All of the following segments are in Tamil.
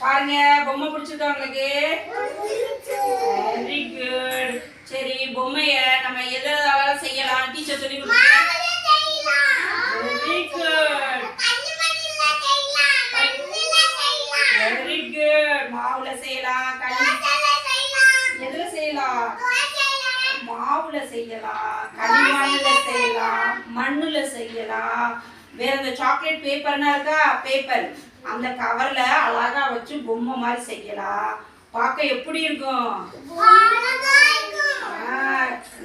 பாருங்க பொம்மை பிடிச்சிருக்கா உங்களுக்கு? வெரி குட் சரி பொம்மைய நம்ம எதாவது செய்யலாம். டீச்சர் சொல்லி கொடுத்தாங்க வெரி குட் வெரி குட் மாவுல செய்யலாம் களி எதுல செய்யலாம்? மாவுல செய்யலாம் களிமண்ணுல செய்யலாம் மண்ணுல செய்யலாம். வேற இந்த சாக்லேட் பேப்பர்னா இருக்கா? பேப்பர் அந்த கவர்ல அழகா வச்சு பொம்மை மாதிரி செய்யலாம். பார்க்க எப்படி இருக்கும்?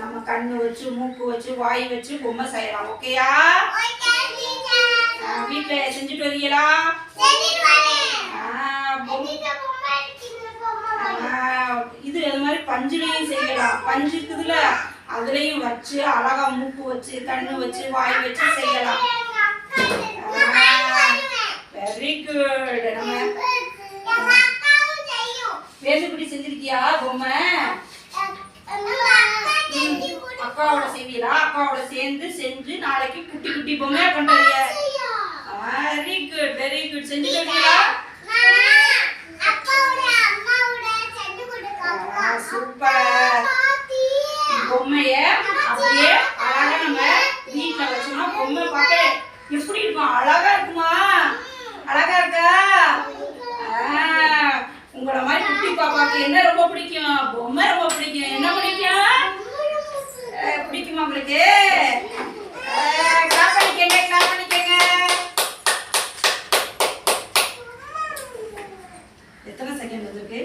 நம்ம கண்ணு வச்சு மூக்கு வச்சு வாய் வச்சு பொம்மை செய்யலாம். ஓகேயா வீட்டுல செஞ்சுட்டு வரீங்களா? இது அது மாதிரி பஞ்சுலையும் செய்யலாம். பஞ்சு இருக்குதுல அதுலயும் வச்சு அழகா மூக்கு வச்சு கண்ணு வச்சு வாய் வச்சு செய்யலாம். செஞ்சிருக்கியா பொம்மை? அக்காவோட செய்வீங்களா அக்காவோட சேர்ந்து செஞ்சு நாளைக்கு குட்டி குட்டி பொம்மையா வரீங்க வெரி குட் வெரி குட் செஞ்சுட்டு வரீங்களா பிடிக்கும்? பொம்மை ரொம்ப பிடிக்கும். என்ன பிடிக்கும்? பிடிக்குமா உங்களுக்கு? கிளாப் பண்ணிக்கங்க கிளாப் பண்ணிக்கங்க. எத்தனை செகண்ட் வந்திருக்கு?